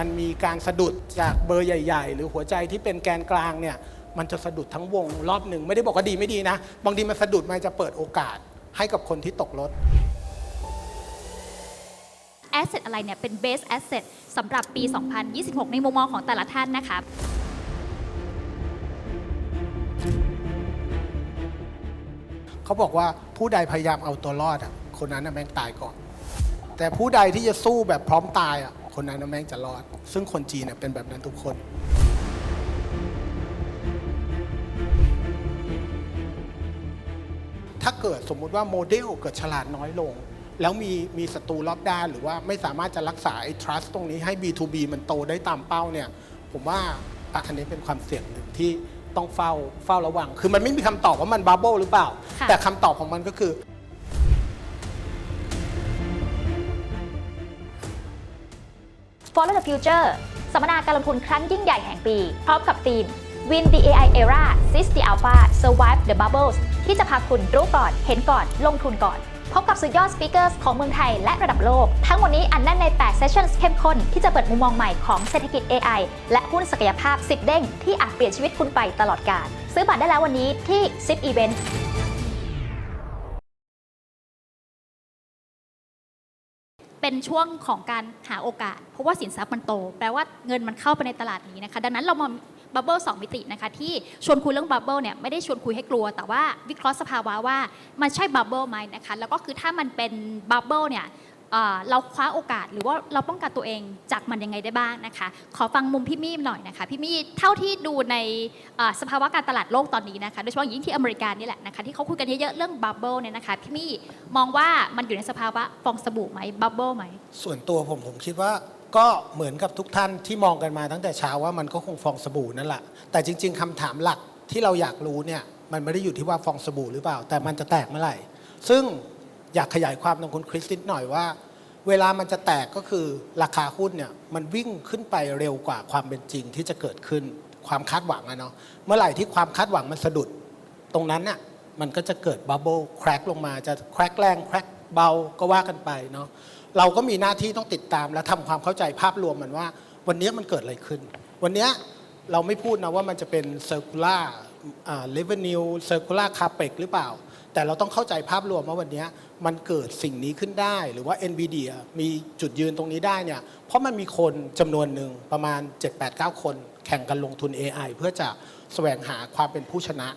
มันมีการสะดุดจากเบอร์ใหญ่ ๆ หรือหัวใจที่เป็นแกนกลางเนี่ยมันจะสะดุดทั้งวงรอบหนึ่งไม่ได้บอกว่าดีไม่ดีนะ บางทีมันสะดุดมันจะเปิดโอกาสให้กับคนที่ตกรถ แอสเซทอะไรเนี่ยเป็น base asset สำหรับปี 2026 ในมุมมองของแต่ละท่านนะคะ เขาบอกว่าผู้ใดพยายามเอาตัวรอดอะคนนั้นน่ะแม่งตายก่อน แต่ผู้ใดที่จะสู้แบบพร้อมตายอะ คนนั้นน่ะแม่งจะรอด ซึ่งคนจีนเนี่ยเป็นแบบนั้นทุกคน ถ้าเกิดสมมุติว่าโมเดลเกิดฉลาดน้อยลง แล้วมีมีศัตรูรอบด้าน หรือว่าไม่สามารถจะรักษาไอ้ trust ตรงนี้ให้ B2B มันโตได้ตามเป้าเนี่ย ผมว่าอะอันนี้เป็นความเสี่ยงหนึ่งที่ต้องเฝ้าเฝ้าระวัง คือมันไม่มีคำตอบว่ามันบับเบิลหรือเปล่าค่ะแต่คำตอบของมันก็คือ Follow the Future สัมมนาการลงทุนครั้งยิ่งใหญ่แห่งปี พร้อมกับธีม Win the AI Era Seize the Alpha Survive the Bubbles ที่จะพาคุณรู้ก่อน เห็นก่อน ลงทุนก่อน พบกับสุดยอดสปีกเกอร์ของเมืองไทยและระดับโลก ทั้งหมดนี้อันแน่นใน 8 เซสชั่นเข้มข้น ที่จะเปิดมุมมองใหม่ของเศรษฐกิจ AI และหุ้นศักยภาพ 10 เด้ง ที่อาจเปลี่ยนชีวิตคุณไปตลอดกาล ซื้อบัตรได้แล้ววันนี้ที่10 Event เป็นช่วงของการหาโอกาส เพราะว่าสินทรัพย์มันโต แปลว่าเงินมันเข้าไปในตลาดนี้นะคะ ดังนั้นเรามาบับเบิลสองมิตินะคะที่ชวนคุยเรื่องบับเบิลเนี่ยไม่ได้ชวนคุยให้กลัว แต่ว่าวิเคราะห์สภาวะว่ามันใช่บับเบิลไหมนะคะแล้วก็คือถ้ามันเป็นบับเบิลเนี่ย เราคว้าโอกาสหรือว่าเราป้องกันตัวเองจากมันยังไงได้บ้างนะคะ ขอฟังมุมพี่มี่หน่อยนะคะพี่มี่เท่าที่ดูในสภาวะการตลาดโลกตอนนี้นะคะโดยเฉพาะอย่างยิ่งที่อเมริกานี่แหละนะคะที่เขาคุยกันเยอะๆเรื่องบับเบิลเนี่ยนะคะพี่มี่มองว่ามันอยู่ในสภาวะฟองสบู่ไหมบับเบิลไหมส่วนตัวผมผมคิดว่าก็เหมือนกับทุกท่านที่มองกันมาตั้งแต่เช้าว่ามันก็คงฟองสบู่นั่นแหละแต่จริง ๆคำถามหลักที่เราอยากรู้เนี่ยมันไม่ได้อยู่ที่ว่าฟองสบู่หรือเปล่า แต่มันจะแตกเมื่อไหร่ ซึ่ง อยากขยายความตรงคุณคริสตินหน่อยว่า เวลามันจะแตกก็คือราคาหุ้นเนี่ยมันวิ่งขึ้นไปเร็วกว่าความเป็นจริงที่จะเกิดขึ้นความคาดหวังอะเนาะเมื่อไหร่ที่ความคาดหวังมันสะดุด ตรงนั้นน่ะมันก็จะเกิดบับเบิลแครกลงมาจะแครกแรงแครกเบาก็ว่ากันไปเนาะเราก็มีหน้าที่ต้องติดตามและทำความเข้าใจภาพรวมมันว่า วันนี้มันเกิดอะไรขึ้น วันนี้เราไม่พูดนะว่ามันจะเป็น circular อ่า revenue circular capex หรือเปล่า แต่เราต้องเข้าใจภาพรวมว่าวันนี้มันเกิดสิ่งนี้ขึ้นได้ หรือว่า NVIDIA มีจุดยืนตรงนี้ได้เนี่ยเพราะมันมีคนจำนวนหนึ่งประมาณ 7-8-9 คนแข่งกันลงทุน AI เพื่อจะแสวงหาความเป็นผู้ชนะ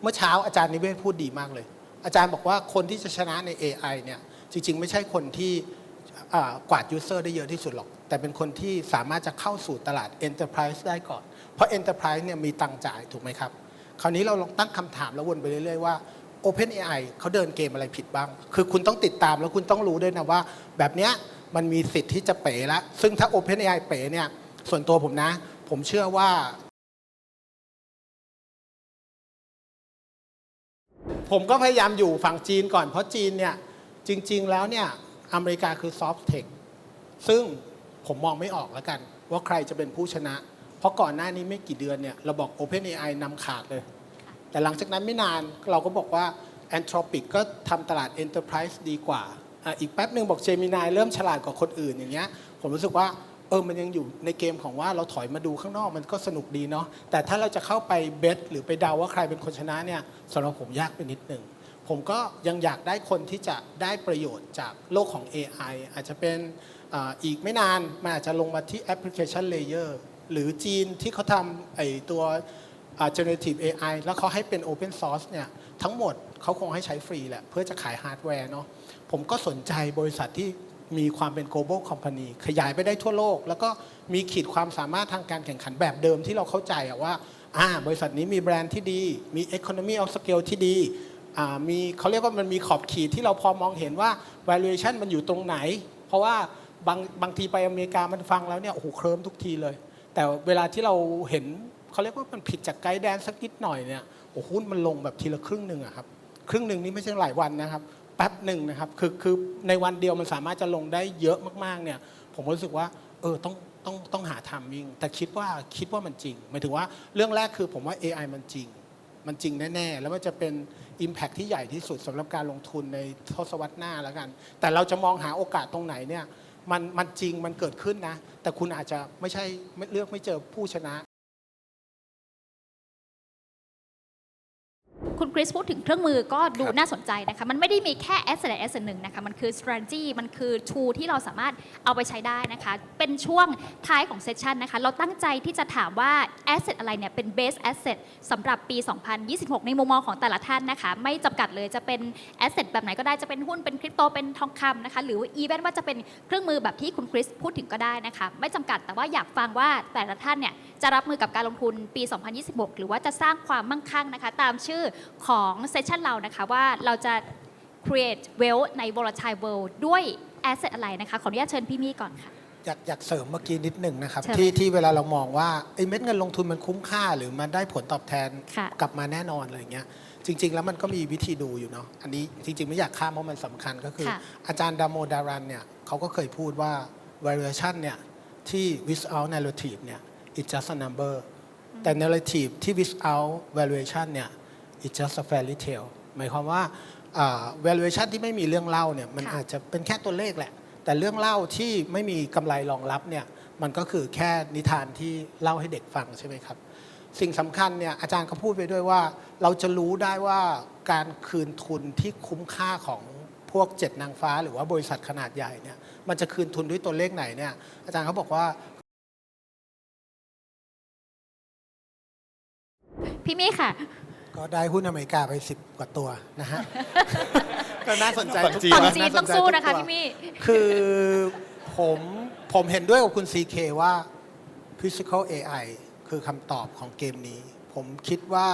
เมื่อเช้าอาจารย์นิเวศพูดดีมากเลย อาจารย์บอกว่าคนที่จะชนะใน AI เนี่ยจริง ๆ ไม่ใช่คนที่กวาดยูเซอร์ได้เยอะที่สุดหรอก แต่เป็นคนที่สามารถจะเข้าสู่ตลาด Enterprise ได้ก่อน เพราะ Enterprise เนี่ยมีตังจ่ายถูกไหมครับ คราวนี้เราลองตั้งคำถามแล้ววนไปเรื่อย ๆ ว่า OpenAI เขาเดินเกมอะไรผิดบ้าง คือคุณต้องติดตามแล้วคุณต้องรู้ด้วยนะว่า แบบเนี้ยมันมีสิทธิ์ที่จะเป๋แล้วซึ่งถ้า OpenAI เป๋เนี่ย ส่วนตัวผมนะ ผมเชื่อว่า ผมก็พยายามอยู่ฝั่งจีนก่อน เพราะจีนเนี่ย จริง ๆ แล้วเนี่ย อเมริกาคือซอฟต์เทค ซึ่งผมมองไม่ออกแล้วกัน ว่าใครจะเป็นผู้ชนะ เพราะก่อนหน้านี้ไม่กี่เดือนเนี่ย เราบอก OpenAI นำขาดเลย แต่หลังจากนั้นไม่นานเราก็บอกว่า Anthropic ก็ทำตลาด Enterprise ดีกว่าออีกแป๊บหนึ่งบอก Gemini เริ่มฉลาดกว่าคนอื่นอย่างเงี้ยผมรู้สึกว่าเออมันยังอยู่ในเกมของว่าเราถอยมาดูข้างนอกมันก็สนุกดีเนาะแต่ถ้าเราจะเข้าไปเบสหรือไปเดาว่าใครเป็นคนชนะเนี่ยสำหรับผมยากไปนิดหนึ่งผมก็ยังอยากได้คนที่จะได้ประโยชน์จากโลกของ AI อาจจะเป็นออีกไม่นานมันอาจจะลงมาที่แอปพลิเคชันเลเยอร์หรือจีนที่เขาทำไอตัว generative AI แล้วเขาให้เป็น open source เนี่ยทั้งหมดเขาคงให้ใช้ฟรีแหละเพื่อจะขายฮาร์ดแวร์เนาะผมก็สนใจบริษัทที่มีความเป็น global company ขยายไปได้ทั่วโลก แล้วก็มีขีดความสามารถทางการแข่งขันแบบเดิมที่เราเข้าใจว่าบริษัทนี้มีแบรนด์ที่ดี มี economy of scale ที่ดีมีเขาเรียกว่ามันมีขอบขีดที่เราพอมองเห็นว่า valuation มันอยู่ตรงไหน เพราะว่าบางบางทีไปอเมริกามันฟังแล้วเนี่ยโอ้โหเคลิ้มทุกทีเลย แต่เวลาที่เราเห็น เขาเรียกว่ามันผิดจากไกด์แดนสักนิดหน่อยเนี่ยโอ้โหหุ้นมันลงแบบทีละครึ่งหนึ่งอะครับครึ่งหนึ่งนี่ไม่ใช่หลายวันนะครับแป๊บหนึ่งนะครับคือคือในวันเดียวมันสามารถจะลงได้เยอะมากๆเนี่ยผมรู้สึกว่าเออต้องต้องต้องหาทามมิ่งแต่คิดว่าคิดว่ามันจริงหมายถึงว่าเรื่องแรกคือผมว่า AI มันจริง มันจริงแน่ๆ แล้วมันจะเป็น Impact ที่ใหญ่ที่สุดสำหรับการลงทุนในทศวรรษหน้าแล้วกัน แต่เราจะมองหาโอกาสตรงไหนเนี่ยมันมันจริงมันเกิดขึ้นนะ แต่คุณอาจจะไม่ใช่เลือกไม่เจอผู้ชนะ คุณคริสพูดถึงเครื่องมือก็ดูครับน่าสนใจนะคะ มันไม่ได้มีแค่ asset และ asset หนึ่งนะคะ มันคือ strategy มันคือ tool ที่เราสามารถเอาไปใช้ได้นะคะ เป็นช่วงท้ายของเซสชันนะคะ เราตั้งใจที่จะถามว่า asset อะไรเนี่ย เป็น base asset สำหรับปี 2026 ในมุมมองของแต่ละท่านนะคะ ไม่จำกัดเลยจะเป็น asset แบบไหนก็ได้ จะเป็นหุ้น เป็นคริปโต เป็นทองคำนะคะ หรือว่า even ว่าจะเป็นเครื่องมือแบบที่คุณคริสพูดถึงก็ได้นะคะ ไม่จำกัด แต่ว่าอยากฟังว่าแต่ละท่านเนี่ย จะรับมือกับการลงทุนปี 2026 หรือว่าจะสร้างความมั่งคั่งนะคะ ตามชื่อของเซสชันเรานะคะว่าเราจะ create wealth ใน volatile world ด้วย asset อะไรนะคะ ขออนุญาตเชิญพี่มี่ก่อนค่ะ อยากอยากเสริมเมื่อกี้นิดหนึ่งนะครับเชิญที่ที่เวลาเรามองว่าไอ้เม็ดเงินลงทุนมันคุ้มค่า หรือมันได้ผลตอบแทนค่ะกลับมาแน่นอนอะไรเงี้ยจริง ๆ แล้วมันก็มีวิธีดูอยู่เนาะอันนี้จริง ๆ ไม่อยากข้ามเพราะมันสำคัญก็คือค่ะอาจารย์ดามโมดารันเนี่ยเขาก็เคยพูดว่า valuation เนี่ยที่ without narrative เนี่ย it's just a number แต่ narrative ที่ without valuation เนี่ย it's just a fairy tale หมายความว่าอ่า valuation ที่ไม่มีเรื่องเล่าเนี่ยมันค่ะอาจจะเป็นแค่ตัวเลขแหละ แต่เรื่องเล่าที่ไม่มีกำไรรองรับเนี่ยมันก็คือแค่นิทานที่เล่าให้เด็กฟังใช่ไหมครับ สิ่งสำคัญเนี่ยอาจารย์ก็พูดไปด้วยว่า เราจะรู้ได้ว่าการคืนทุนที่คุ้มค่าของพวกเจ็ดนางฟ้า หรือว่าบริษัทขนาดใหญ่เนี่ยมันจะคืนทุนด้วยตัวเลขไหนเนี่ยอาจารย์เขาบอกว่า พี่มี่ค่ะ ก็ได้หุ้นอเมริกาไปสิบกว่าตัวนะฮะ ก็น่าสนใจทุกฝั่งตัวจีนาสต้องใจสู้ทุกนะคะตัวพี่มี่ คือผมผมเห็นด้วยกับคุณ CK ว่า physical AI คือคำตอบของเกมนี้ ผมคิดว่า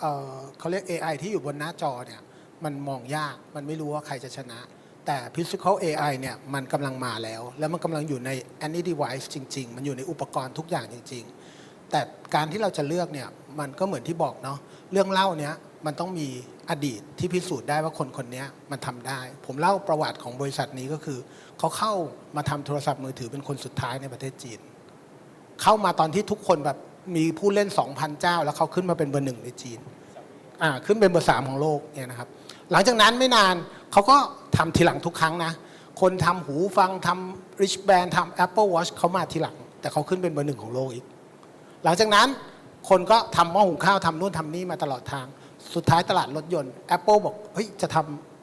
เอ่อเขาเรียก AI ที่อยู่บนหน้าจอเนี่ย มันมองยากมันไม่รู้ว่าใครจะชนะ แต่ physical AI เนี่ย มันกำลังมาแล้ว แล้วมันกำลังอยู่ใน any device จริง ๆ มันอยู่ในอุปกรณ์ทุกอย่างจริง ๆ แต่การที่เราจะเลือกเนี่ยมันก็เหมือนที่บอกเนาะเรื่องเล่าเนี้ยมันต้องมีอดีตที่พิสูจน์ได้ว่าคนคนนี้มันทำได้ ผมเล่าประวัติของบริษัทนี้ก็คือ เขาเข้ามาทำโทรศัพท์มือถือเป็นคนสุดท้ายในประเทศจีน เข้ามาตอนที่ทุกคนแบบมีผู้เล่น 2,000 เจ้า แล้วเขาขึ้นมาเป็นเบอร์หนึ่งในจีนอ่าขึ้นเป็นเบอร์สามของโลกเนี่ยนะครับ หลังจากนั้นไม่นานเขาก็ทำทีหลังทุกครั้งนะ คนทำหูฟังทำ rich band ทำ Apple Watch เขามาทีหลัง แต่เขาขึ้นเป็นเบอร์หนึ่งของโลกอีก หลังจากนั้นคนก็ทำหม้อหุงข้าวทำนู่นทำนี่มาตลอดทาง สุดท้ายตลาดรถยนต์ Apple บอกเฮ้ยจะท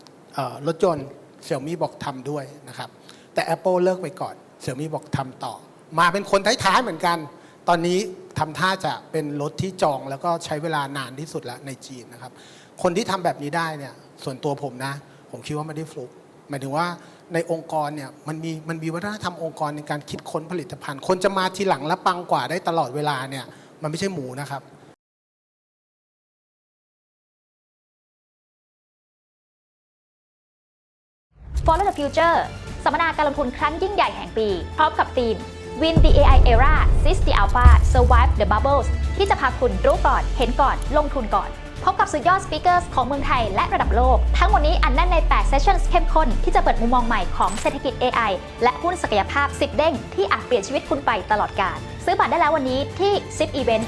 ำรถยนต์เสี่ยมี่บอกทำด้วยนะครับแต่ Apple เลิกไปก่อนเสี่ยมี่บอกทำต่อ มาเป็นคนท้ายๆเหมือนกัน ตอนนี้ทำท่าจะเป็นรถที่จองแล้วก็ใช้เวลานานที่สุดแล้วในจีนนะครับคนที่ทำแบบนี้ได้เนี่ยส่วนตัวผมนะ ผมคิดว่าไม่ได้ฟลุก หมายถึงว่าในองค์กรเนี่ยมันมีมันมีวัฒนธรรมองค์กรในการคิดค้นผลิตภัณฑ์ คนจะมาทีหลังและปังกว่าได้ตลอดเวลาเนี่ยมันไม่ใช่หมูนะครับ Follow the Future สัมมนาการลงทุนครั้งยิ่งใหญ่แห่งปี พร้อมกับทีม Win the AI Era Seize the Alpha Survive the Bubbles ที่จะพาคุณรู้ก่อนเห็นก่อนลงทุนก่อน พบกับสุดยอดสปีกเกอร์ของเมืองไทยและระดับโลก ทั้งหมดนี้อันแน่นใน 8 Sessions เข้มข้น ที่จะเปิดมุมมองใหม่ของเศรษฐกิจ AI และหุ้นศักยภาพ 10 เด้ง ที่อาจเปลี่ยนชีวิตคุณไปตลอดกาลซื้อบัตรได้แล้ววันนี้ที่10 Event